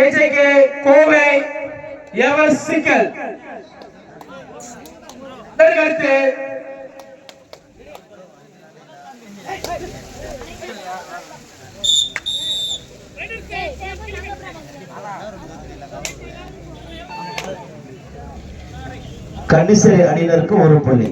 AJK Kovai எவர் சிக்கல்? அடுத்து கன்னிசரை அணியினருக்கு ஒரு புள்ளி.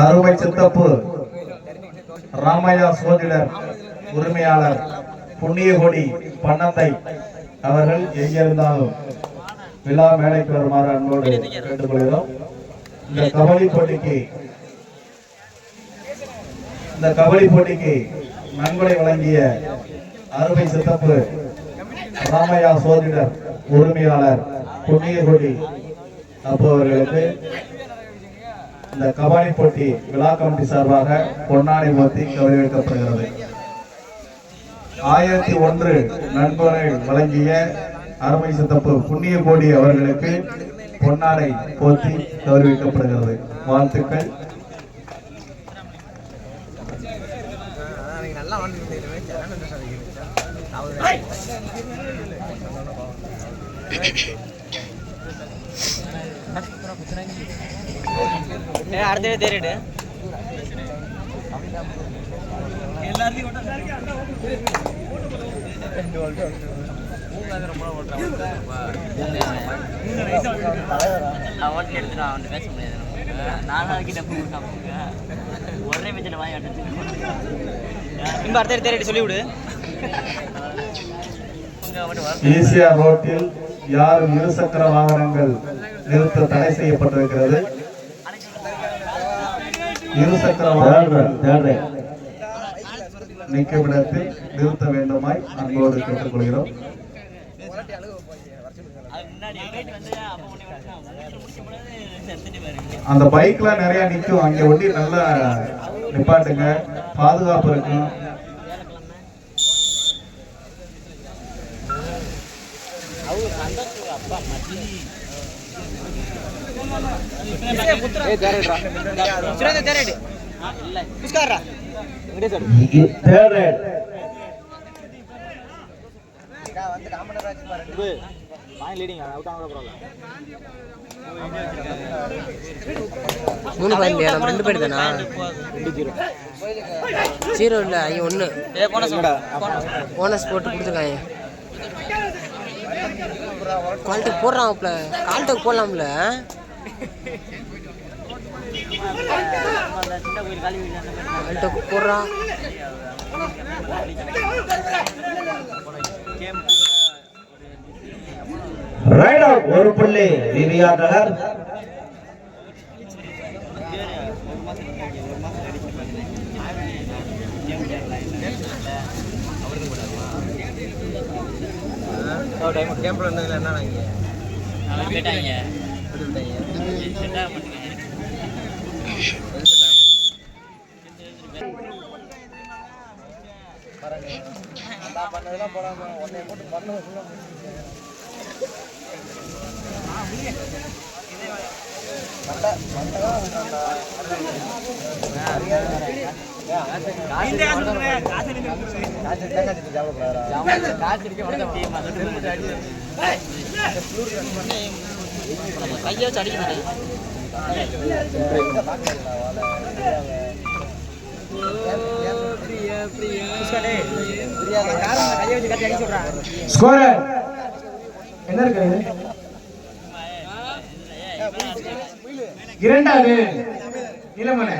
அருமை சித்தப்பு ராமையா சோதிடர் உரிமையாளர் புண்ணியகொடி பன்னந்தை அவர்கள் எங்கிருந்தாலும் விழா மேடைக்கு வருமாறு அன்போடு கேட்டுக்கொள்கிறோம். இந்த கபடி போட்டிக்கு இந்த கபடி போட்டிக்கு நன்கொடை வழங்கிய அருமை சித்தப்பு ராமையா சோதிடர் உரிமையாளர் புண்ணியகுடி அப்பவர்களுக்கு இந்த கபாடி போட்டி விழா கமிட்டி சார்பாக பொன்னாடி போத்தி கௌரவிக்கப்படுகிறது. ஆயிரத்தி ஒன்று நண்பரை வழங்கிய அருமை சித்தப்பு புண்ணிய கோடி அவர்களுக்கு பொன்னாடை போத்தி கௌரவிக்கப்படுகிறது. வாழ்த்துக்கள். நல்லா வாழ்ந்துருந்தீங்களே சேனல் என்ன சாதிக்கிறீங்க அடுத்தவே தெரியுடு எல்லாத்தையும் ஓட்டுறான் எடுத்துட்டான் அவன் பேச முடியாது. நாலாவது கிட்ட கொடுக்காம ஒரே மெச்சில் வாய் அடிச்சு இம்ப அடுத்த தேரிட்டு சொல்லிவிடு. ஈசியா ரோட்டில் யாரும் இருசக்கர வாகனங்கள் நிறுத்த தடை செய்யப்பட்டிருக்கிறது? இருசக்கர வாகனங்கள் நிற்கும் இடத்தில் நிறுத்த வேண்டுமாய் அன்போடு கேட்டுக்கொள்கிறோம் அது முன்னாடி போயிட்டு வந்து அப்போ ஒன்று முடிக்க முடியாது செத்துட்டு பாருங்க அந்த பைக்ல நிறைய நிற்கும் அங்க ஒட்டி நல்லா நிப்பாட்டுங்க. பாதுகாப்பு இருக்கும் மூணு பாயிண்ட் நம்ம ரெண்டு பாயிண்ட் தானா? ஜீரோ இல்லை ஐயோ ஒன்று போனஸ் போட்டு கொடுத்துருக்காங்க. குவாலிட்டி போடுறான்ல கால்ட்டுக்கு போடலாம்ல. கால்ட்டுக்கு போடுறான். ரைட் அவுட் ஒரு புள்ளி. விவிஆர் நகர். நல்லா போயிட்டாங்க செட் ஆக மாட்டேங்க கையை வச்சு அடிக்க மாட்டேன் என்ன இருக்கு இரண்டாவது நிலமனை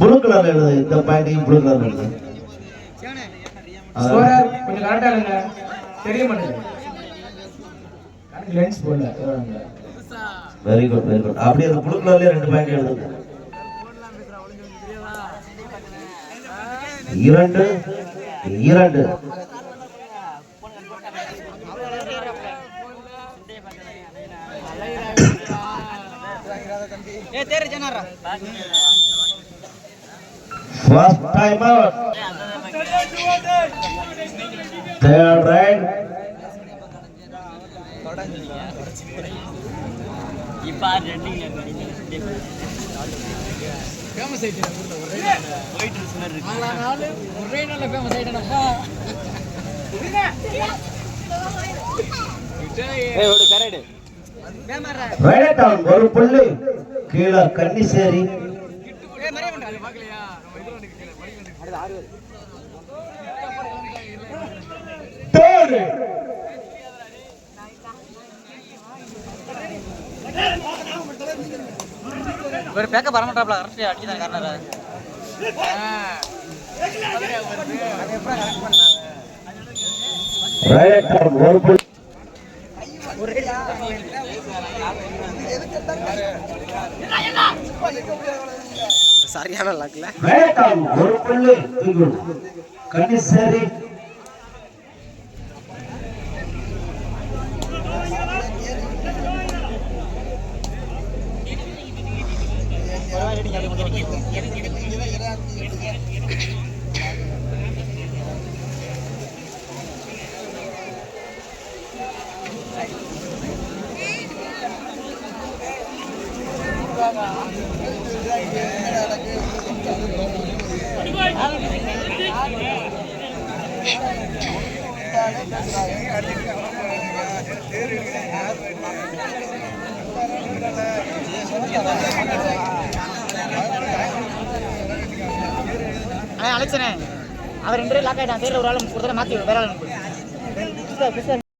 ப்ளூ கலர்ல எழுது இந்த பாயிண்டையும் ப்ளூ கலர்ல எழுது. ஸ்கோரர் கொஞ்சம் கரெக்டா இருங்க. தெரிய மாட்டேங்குது. லென்ஸ் போடல வெரி குட் வெரி குட் அப்படியே அந்த ப்ளூ கலர்லயே ரெண்டு பாயிண்ட் எழுதுங்க. இரண்டு இரண்டு. First time out. Third right. இப்ப ரெண்டிங் போயிட்டு இருக்கு Right down ஒரு புள்ளி கீழே கன்னிசேரி Third. ஒரு பேக்க பரமாட்டாப்ல கரெக்ட் Right down ஒரு புள்ளி சரியான down ஒரு புள்ளி இங்கு கன்னிசேரி அழைச்சனே. அவர் ரெண்டு லாக் ஆயிட்டான். தேர்தல் ஒரு ஆள் ஒரு தடவை மாத்தி வேற ஆள்